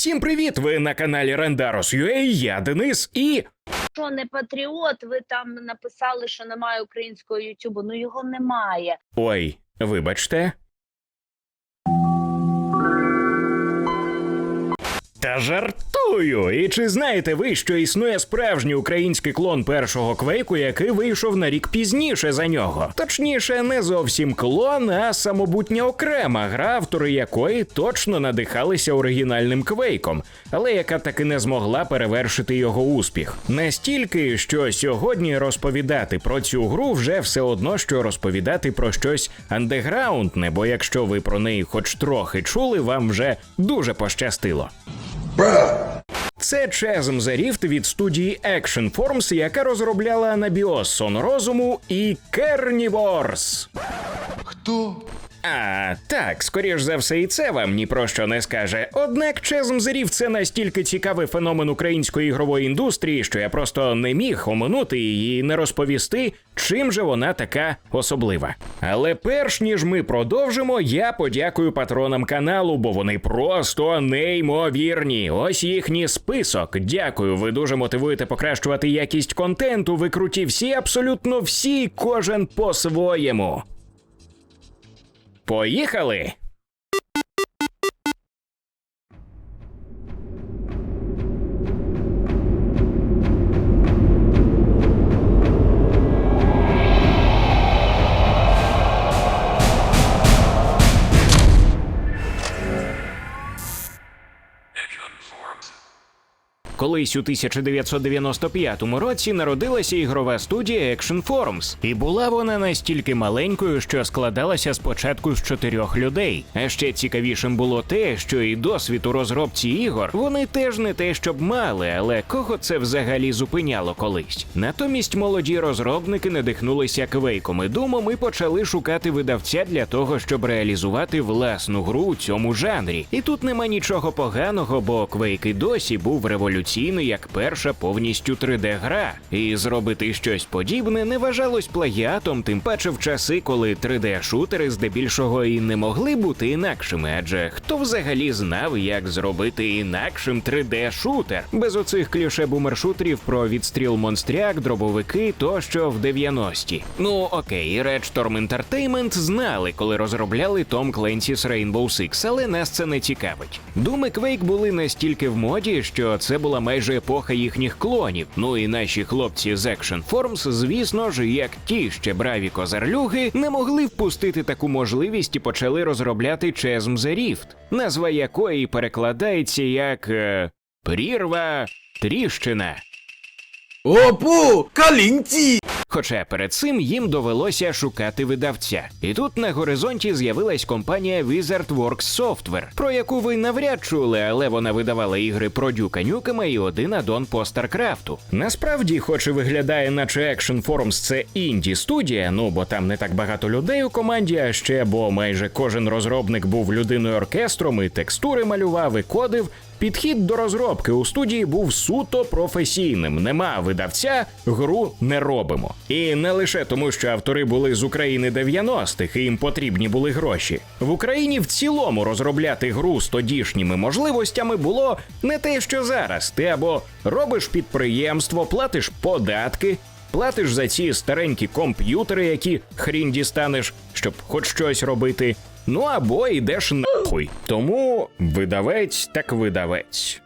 Всім привіт! Ви на каналі Rendaros.ua, я Денис і. Що не патріот, ви там написали, що немає українського Ютубу. Ну його немає. Ой, вибачте. Та жартую! І чи знаєте ви, що існує справжній український клон першого квейку, який вийшов на рік пізніше за нього? Точніше, не зовсім клон, а самобутня окрема гра, автори якої точно надихалися оригінальним квейком, але яка таки не змогла перевершити його успіх. Настільки, що сьогодні розповідати про цю гру вже все одно, що розповідати про щось андеграундне, бо якщо ви про неї хоч трохи чули, вам вже дуже пощастило. Це Chasm the Rift від студії Action Forms, яка розробляла Anabioz Сон розуму і Carnivores. Хто? А, так, скоріш за все, і це вам ні про що не скаже. Однак the Rift – це настільки цікавий феномен української ігрової індустрії, що я просто не міг оминути її і не розповісти, чим же вона така особлива. Але перш ніж ми продовжимо, я подякую патронам каналу, бо вони просто неймовірні. Ось їхній список. Дякую, ви дуже мотивуєте покращувати якість контенту. Ви круті всі, абсолютно всі, кожен по-своєму. Поїхали! Колись у 1995 році народилася ігрова студія Action Forms, і була вона настільки маленькою, що складалася спочатку з чотирьох людей. А ще цікавішим було те, що і досвід у розробці ігор вони теж не те, щоб мали, але кого це взагалі зупиняло колись. Натомість молоді розробники надихнулися квейком і думом і почали шукати видавця для того, щоб реалізувати власну гру у цьому жанрі. І тут нема нічого поганого, бо квейк і досі був революційний як перша повністю 3D-гра. І зробити щось подібне не вважалось плагіатом, тим паче в часи, коли 3D-шутери здебільшого і не могли бути інакшими, адже хто взагалі знав, як зробити інакшим 3D-шутер без оцих кліше бумершутерів про відстріл монстряк, дробовики тощо в 90-ті. Ну окей, Red Storm Entertainment знали, коли розробляли Tom Clancy's Rainbow Six, але нас це не цікавить. Думи Quake були настільки в моді, що це була майже епоха їхніх клонів. Ну і наші хлопці з Action Forms, звісно ж, як ті ще браві козарлюги, не могли впустити таку можливість і почали розробляти Chasm the Rift, назва якої перекладається як е, прірва тріщина. Опу! Калінці! Хоча перед цим їм довелося шукати видавця. І тут на горизонті з'явилась компанія Wizardworks Software, про яку ви навряд чули, але вона видавала ігри про Дюка Нюкема і один аддон по Старкрафту. Насправді, хоч і виглядає, наче Action Forms це інді студія, ну бо там не так багато людей у команді, а ще бо майже кожен розробник був людиною оркестром і текстури малював і кодив. Підхід до розробки у студії був суто професійним. Нема видавця, гру не робимо. І не лише тому, що автори були з України 90-х і їм потрібні були гроші. В Україні в цілому розробляти гру з тодішніми можливостями було не те, що зараз. Ти або робиш підприємство, платиш податки. Платиш за ці старенькі комп'ютери, які хрін дістанеш, щоб хоч щось робити. Ну або йдеш нахуй. Тому видавець так видавець.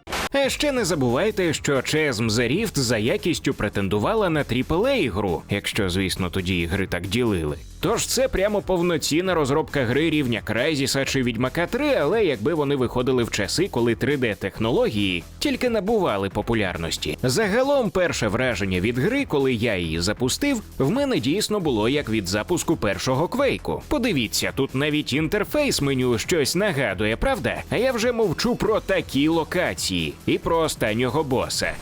Ще не забувайте, що Chasm The Rift за якістю претендувала на aaa гру, якщо, звісно, тоді ігри так ділили. Тож це прямо повноцінна розробка гри рівня Crysis чи Відьмака 3, але якби вони виходили в часи, коли 3D-технології тільки набували популярності. Загалом, перше враження від гри, коли я її запустив, в мене дійсно було як від запуску першого квейку. Подивіться, тут навіть інтерфейс меню щось нагадує, правда? А я вже мовчу про такі локації і про останнього боса.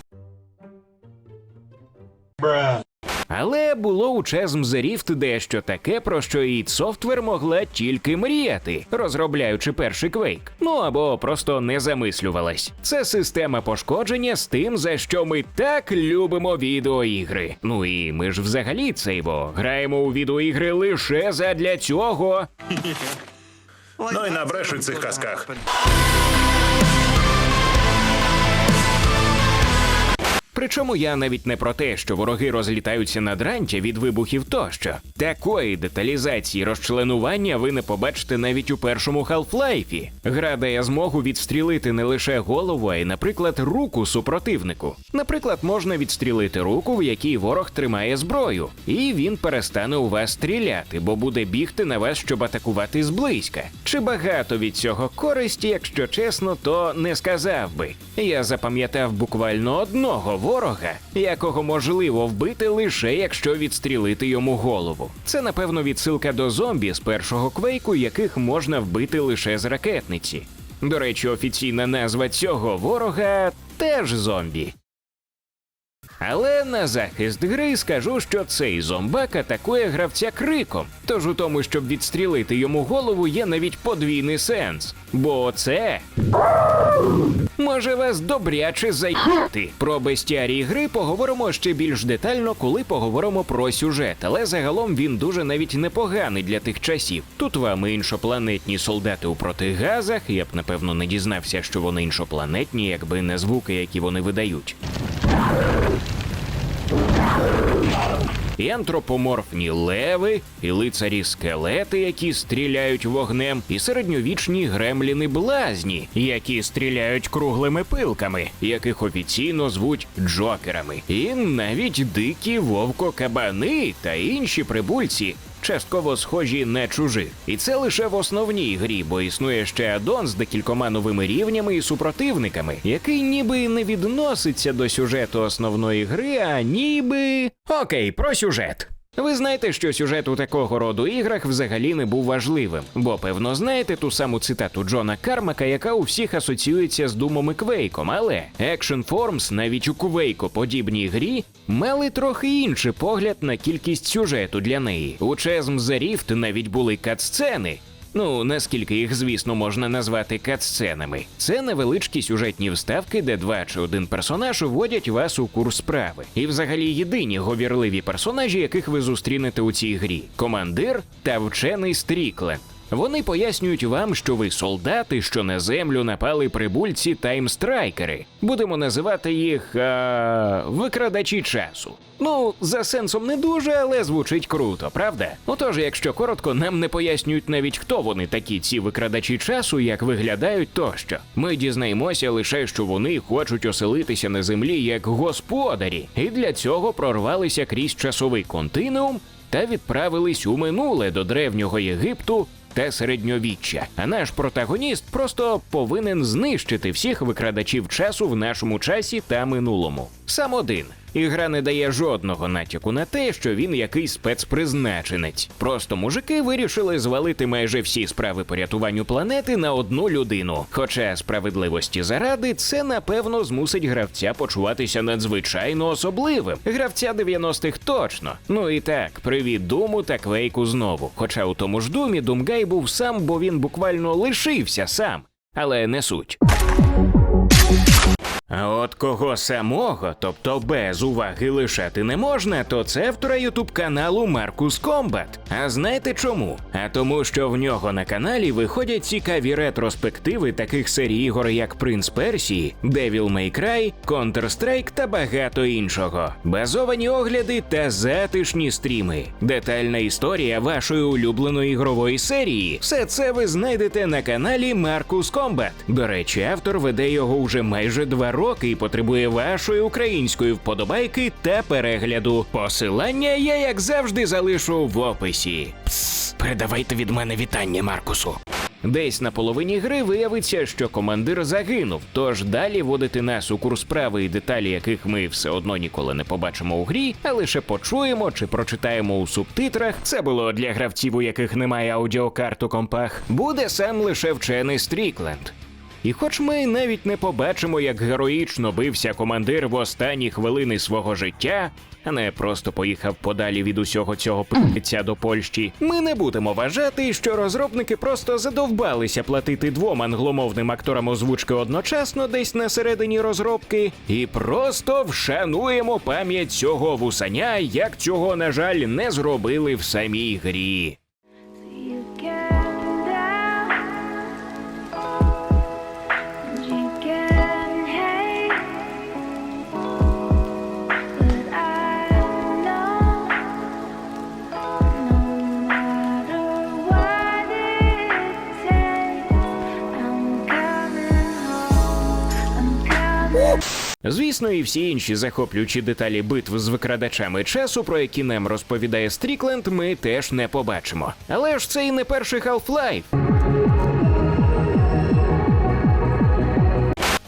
Але було у Chasm The Rift дещо таке, про що id Software могла тільки мріяти, розробляючи перший квейк. Ну або просто не замислювалась. Це система пошкодження з тим, за що ми так любимо відеоігри. Ну і ми ж взагалі цей бо граємо у відеоігри лише задля цього. Ну і набреш у цих казках. Причому я навіть не про те, що вороги розлітаються на дрантя від вибухів тощо. Такої деталізації розчленування ви не побачите навіть у першому Half-Life. Гра дає змогу відстрілити не лише голову, а й, наприклад, руку супротивнику. Наприклад, можна відстрілити руку, в якій ворог тримає зброю, і він перестане у вас стріляти, бо буде бігти на вас, щоб атакувати зблизька. Чи багато від цього користі, якщо чесно, то не сказав би. Я запам'ятав буквально одного ворога, якого можливо вбити лише якщо відстрілити йому голову. Це напевно відсилка до зомбі з першого квейку, яких можна вбити лише з ракетниці. До речі, офіційна назва цього ворога теж зомбі. Але на захист гри скажу, що цей зомбак атакує гравця криком. Тож у тому, щоб відстрілити йому голову, є навіть подвійний сенс. Бо це може вас добряче заїти. Про бестіарій гри поговоримо ще більш детально, коли поговоримо про сюжет, але загалом він дуже навіть непоганий для тих часів. Тут вам і іншопланетні солдати у протигазах. Я б напевно не дізнався, що вони іншопланетні, якби не звуки, які вони видають. І антропоморфні леви, і лицарі скелети, які стріляють вогнем, і середньовічні гремліни блазні, які стріляють круглими пилками, яких офіційно звуть джокерами, і навіть дикі вовкокабани та інші прибульці. Частково схожі на чужих, і це лише в основній грі, бо існує ще аддон з декількома новими рівнями і супротивниками, який ніби не відноситься до сюжету основної гри, а ніби. Окей, про сюжет. Ви знаєте, що сюжет у такого роду іграх взагалі не був важливим, бо певно знаєте ту саму цитату Джона Кармака, яка у всіх асоціюється з Думом і Квейком, але Action Forms навіть у Квейко подібній грі мали трохи інший погляд на кількість сюжету для неї. У Chasm The Rift навіть були катсцени, Ну, наскільки їх, звісно, можна назвати катсценами. Це невеличкі сюжетні вставки, де два чи один персонаж вводять вас у курс справи. І взагалі єдині говірливі персонажі, яких ви зустрінете у цій грі: командир та вчений Стрікленд. Вони пояснюють вам, що ви солдати, що на землю напали прибульці таймстрайкери. Будемо називати їх а, викрадачі часу. Ну, за сенсом не дуже, але звучить круто, правда? Отож, якщо коротко, нам не пояснюють навіть хто вони такі, ці викрадачі часу, як виглядають тощо. Ми дізнаємося лише, що вони хочуть оселитися на землі як господарі, і для цього прорвалися крізь часовий континуум та відправились у минуле до древнього Єгипту та середньовіччя. А наш протагоніст просто повинен знищити всіх викрадачів часу в нашому часі та минулому. Сам один. Ігра не дає жодного натяку на те, що він якийсь спецпризначенець. Просто мужики вирішили звалити майже всі справи по рятуванню планети на одну людину. Хоча справедливості заради це напевно змусить гравця почуватися надзвичайно особливим. Гравця 90-х точно. Ну і так, привіт Думу та Квейку знову. Хоча у тому ж думі Думгай був сам, бо він буквально лишився сам. Але не суть. А от кого самого, тобто без уваги лишати не можна, то це автора ютуб каналу Маркус Комбат. А знаєте чому? А тому, що в нього на каналі виходять цікаві ретроспективи таких серій ігор, як Принц Персії, Devil May Cry, Counter-Strike та багато іншого. Базовані огляди та затишні стріми. Детальна історія вашої улюбленої ігрової серії. Все це ви знайдете на каналі Маркус Комбат. До речі, автор веде його уже майже два роки і потребує вашої української вподобайки та перегляду. Посилання я, як завжди, залишу в описі. Пс, передавайте від мене вітання Маркусу. Десь на половині гри виявиться, що командир загинув. Тож далі водити нас у курс справи і деталі, яких ми все одно ніколи не побачимо у грі, а лише почуємо чи прочитаємо у субтитрах. Це було для гравців, у яких немає аудіокарт у компах. Буде сам лише вчений Стрікленд. І хоч ми навіть не побачимо, як героїчно бився командир в останні хвилини свого життя, а не просто поїхав подалі від усього цього пи***ця до Польщі, ми не будемо вважати, що розробники просто задовбалися платити двом англомовним акторам озвучки одночасно десь на середині розробки, і просто вшануємо пам'ять цього вусаня, як цього, на жаль, не зробили в самій грі. Звісно, і всі інші захоплюючі деталі битв з викрадачами часу, про які нам розповідає Стрікленд, ми теж не побачимо. Але ж це і не перший Half-Life.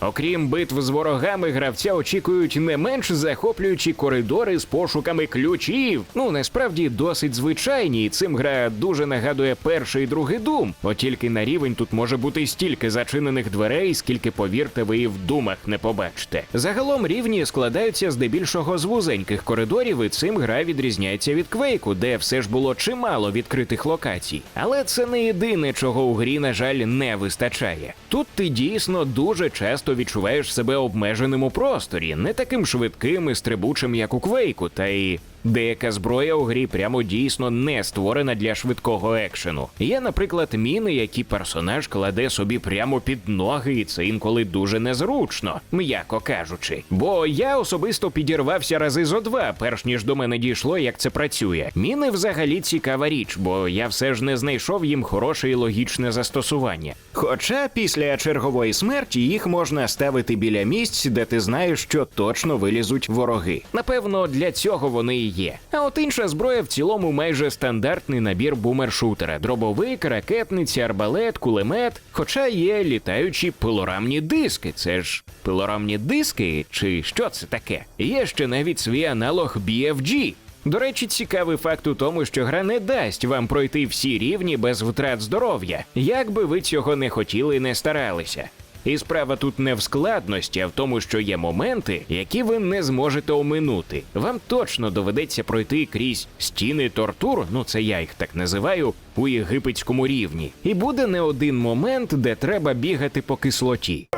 Окрім битв з ворогами, гравця очікують не менш захоплюючі коридори з пошуками ключів. Ну насправді досить звичайні, і цим гра дуже нагадує перший і другий дум. От тільки на рівень тут може бути стільки зачинених дверей, скільки, повірте, ви і в думах не побачите. Загалом рівні складаються здебільшого з вузеньких коридорів, і цим гра відрізняється від квейку, де все ж було чимало відкритих локацій. Але це не єдине, чого у грі, на жаль, не вистачає. Тут ти дійсно дуже часто відчуваєш себе обмеженим у просторі, не таким швидким і стрибучим, як у квейку, та й. Деяка зброя у грі прямо дійсно не створена для швидкого екшену. Є, наприклад, міни, які персонаж кладе собі прямо під ноги, і це інколи дуже незручно, м'яко кажучи. Бо я особисто підірвався рази зо два, перш ніж до мене дійшло, як це працює. Міни взагалі цікава річ, бо я все ж не знайшов їм хороше і логічне застосування. Хоча після чергової смерті їх можна ставити біля місць, де ти знаєш, що точно вилізуть вороги. Напевно, для цього вони є. А от інша зброя в цілому майже стандартний набір бумершутера: дробовик, ракетниця, арбалет, кулемет. Хоча є літаючі пилорамні диски. Це ж пилорамні диски, чи що це таке? Є ще навіть свій аналог BFG. До речі, цікавий факт у тому, що гра не дасть вам пройти всі рівні без втрат здоров'я, як би ви цього не хотіли і не старалися. І справа тут не в складності, а в тому, що є моменти, які ви не зможете оминути. Вам точно доведеться пройти крізь стіни тортур, ну це я їх так називаю, у єгипетському рівні. І буде не один момент, де треба бігати по кислоті.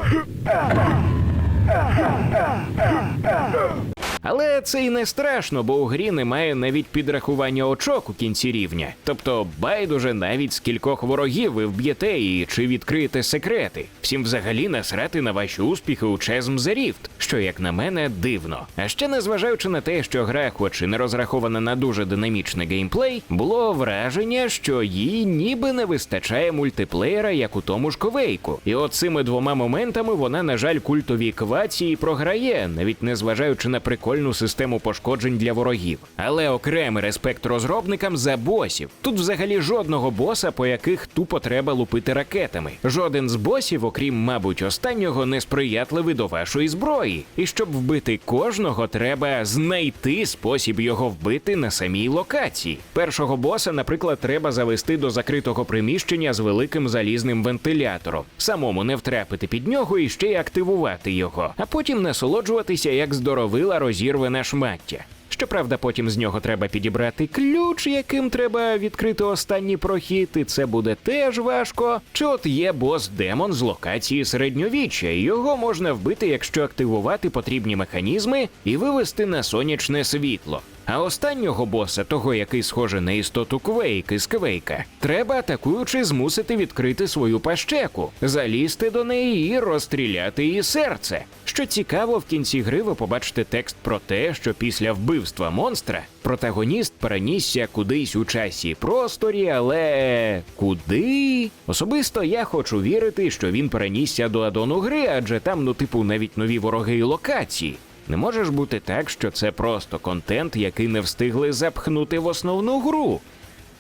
Але це й не страшно, бо у грі немає навіть підрахування очок у кінці рівня. Тобто байдуже навіть з кількох ворогів ви вб'єте і чи відкриєте секрети. Всім взагалі насрати на ваші успіхи у Chasm The Rift, що, як на мене, дивно. А ще незважаючи на те, що гра, хоч і не розрахована на дуже динамічний геймплей, було враження, що їй ніби не вистачає мультиплеєра, як у тому ж ковейку. І от цими двома моментами вона, на жаль, культові квації програє, навіть незважаючи на прикольну систему пошкоджень для ворогів. Але окремий респект розробникам за босів. Тут взагалі жодного боса, по яких тупо треба лупити ракетами. Жоден з босів, окрім, мабуть, останнього, не сприятливий до вашої зброї. І щоб вбити кожного, треба знайти спосіб його вбити на самій локації. Першого боса, наприклад, треба завести до закритого приміщення з великим залізним вентилятором, самому не втрапити під нього і ще й активувати його, а потім насолоджуватися як здоровила розірване шмаття. Щоправда, потім з нього треба підібрати ключ, яким треба відкрити останній прохід, і це буде теж важко. Чи от є бос-демон з локації середньовіччя, і його можна вбити, якщо активувати потрібні механізми і вивести на сонячне світло. А останнього боса, того, який схожий на істоту Квейк із Квейка, треба атакуючи змусити відкрити свою пащеку, залізти до неї і розстріляти її серце. Що цікаво, в кінці гри ви побачите текст про те, що після вбивства монстра протагоніст перенісся кудись у часі і просторі, але куди? Особисто я хочу вірити, що він перенісся до адону гри, адже там, ну, типу, навіть нові вороги і локації. Не може ж бути так, що це просто контент, який не встигли запхнути в основну гру.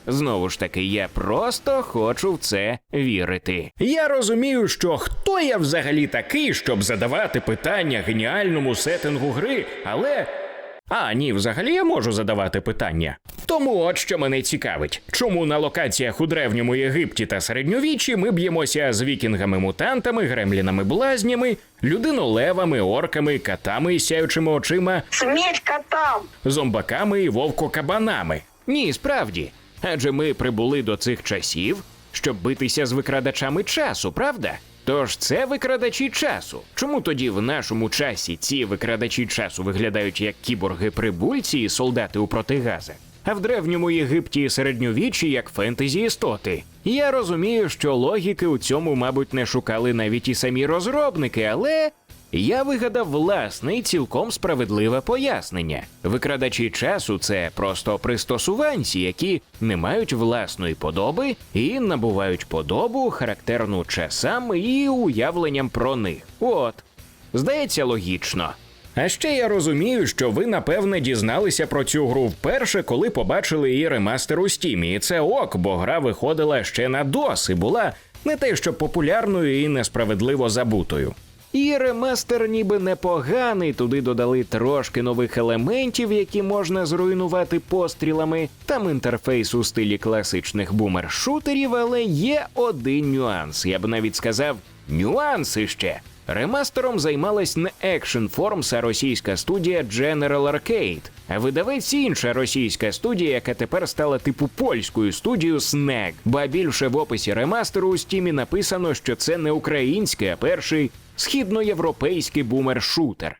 Знову ж таки, я просто хочу в це вірити. Я розумію, що хто я взагалі такий, щоб задавати питання геніальному сеттингу гри, але. А, ні, взагалі я можу задавати питання. Тому от що мене цікавить, чому на локаціях у древньому Єгипті та середньовіччі ми б'ємося з вікінгами-мутантами, гремлінами-блазнями, людинолевами, орками, катами із сяючими очима, Смерть котам! зомбаками і вовкокабанами. Ні, справді. Адже ми прибули до цих часів, щоб битися з викрадачами часу, правда? Тож це викрадачі часу. Чому тоді в нашому часі ці викрадачі часу виглядають як кіборги-прибульці і солдати у протигазах? А в древньому Єгипті і середньовіччі як фентезі істоти. Я розумію, що логіки у цьому, мабуть, не шукали навіть і самі розробники, але я вигадав власне і цілком справедливе пояснення. Викрадачі часу це просто пристосуванці, які не мають власної подоби і набувають подобу, характерну часам і уявленням про них. От. Здається, логічно. А ще я розумію, що ви напевне дізналися про цю гру вперше, коли побачили її ремастер у стімі. І це ок, бо гра виходила ще на DOS і була не те, що популярною і несправедливо забутою. І ремастер ніби непоганий. Туди додали трошки нових елементів, які можна зруйнувати пострілами. Там інтерфейс у стилі класичних бумер-шутерів, але є один нюанс. Я б навіть сказав, нюанси ще. Ремастером займалась не Action Forms, а російська студія General Arcade. А видавець інша російська студія, яка тепер стала типу польською студією Snag. Ба більше в описі ремастеру у стімі написано, що це не український, а перший східноєвропейський бумер-шутер.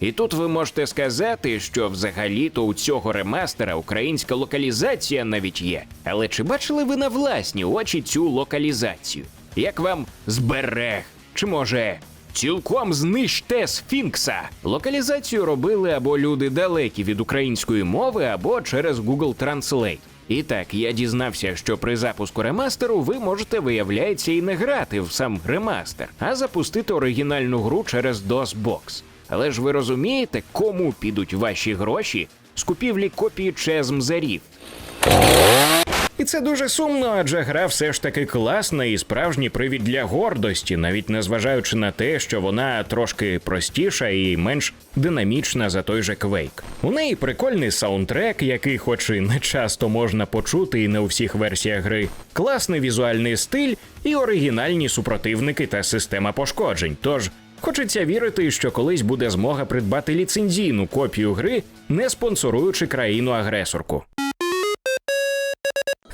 І тут ви можете сказати, що взагалі-то у цього ремастера українська локалізація навіть є. Але чи бачили ви на власні очі цю локалізацію? Як вам зберег? Чи може цілком знищте сфінкса? Локалізацію робили або люди далекі від української мови, або через Google Translate. І так, я дізнався, що при запуску ремастеру ви можете, виявляється, і не грати в сам ремастер, а запустити оригінальну гру через DOSBox. Але ж ви розумієте, кому підуть ваші гроші з купівлі копії чезмзарів? І це дуже сумно, адже гра все ж таки класна і справжній привід для гордості, навіть незважаючи на те, що вона трошки простіша і менш динамічна за той же Quake. У неї прикольний саундтрек, який, хоч і не часто можна почути і не у всіх версіях гри, класний візуальний стиль і оригінальні супротивники та система пошкоджень. Тож Хочеться вірити, що колись буде змога придбати ліцензійну копію гри, не спонсоруючи країну-агресорку.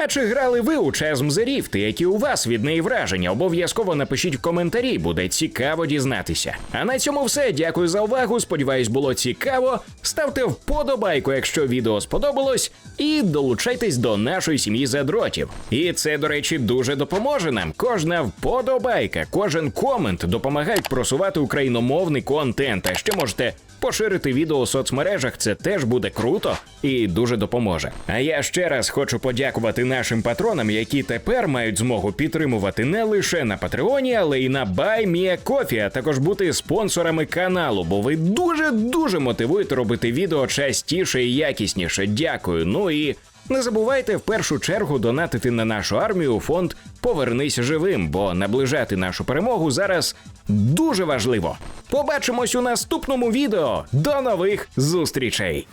А чи грали ви у Chasm The Rift? і Які у вас від неї враження? Обов'язково напишіть в коментарі, буде цікаво дізнатися. А на цьому все. Дякую за увагу. Сподіваюсь, було цікаво. Ставте вподобайку, якщо відео сподобалось, і долучайтесь до нашої сім'ї задротів. І це, до речі, дуже допоможе нам. Кожна вподобайка, кожен комент допомагають просувати україномовний контент. А ще можете Поширити відео у соцмережах це теж буде круто і дуже допоможе. А я ще раз хочу подякувати нашим патронам, які тепер мають змогу підтримувати не лише на Патреоні, але й на BuyMeACoffee, а також бути спонсорами каналу, бо ви дуже дуже мотивуєте робити відео частіше і якісніше. Дякую. Ну і не забувайте в першу чергу донатити на нашу армію фонд Повернись живим, бо наближати нашу перемогу зараз дуже важливо. Побачимось у наступному відео. До нових зустрічей!